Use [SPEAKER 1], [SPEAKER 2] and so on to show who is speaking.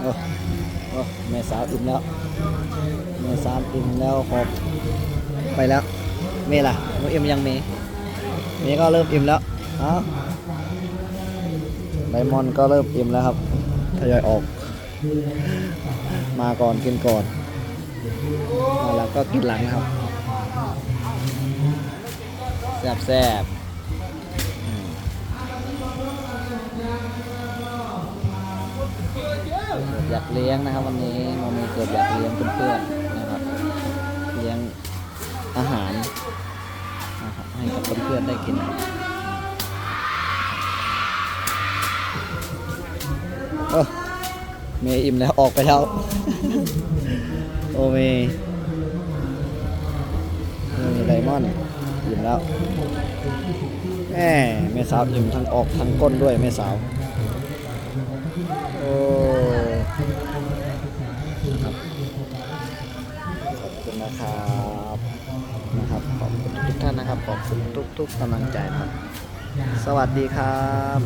[SPEAKER 1] โอ้โอ้แม่สาวอิ่มแล้วแม่สาวอิ่มแล้วหอบไปแล้ว เมล่ะหนูอิ่มยังเมเมก็เริ่มอิ่มแล้วอ้าไดมอนก็เริ่มอิ่มแล้วครับทยอยออก มาก่อนกินก่อนมาแล้วก็กินหลังครับ ซ่บแซ่บอยากเลี้ยงนะครับ วันนี้โมมีเกิดอยากเลี้ยงเพื่อนๆนะครับ เลี้ยงอาหารนะครับให้กับเพื่อนๆได้กินโอ้เมย์อิ่มแล้วออกไปแล้ว โอเมย์นี่ไดมอนด์ อิ่มแล้วแหมแม่สาวอิ่มทั้งออกทั้งก้นด้วยแม่สาวโอ้ขอบคุณนะครับนะครับขอบคุณทุกท่านนะครับขอบคุณทุกๆกำลังใจนะครับ สวัสดีครับ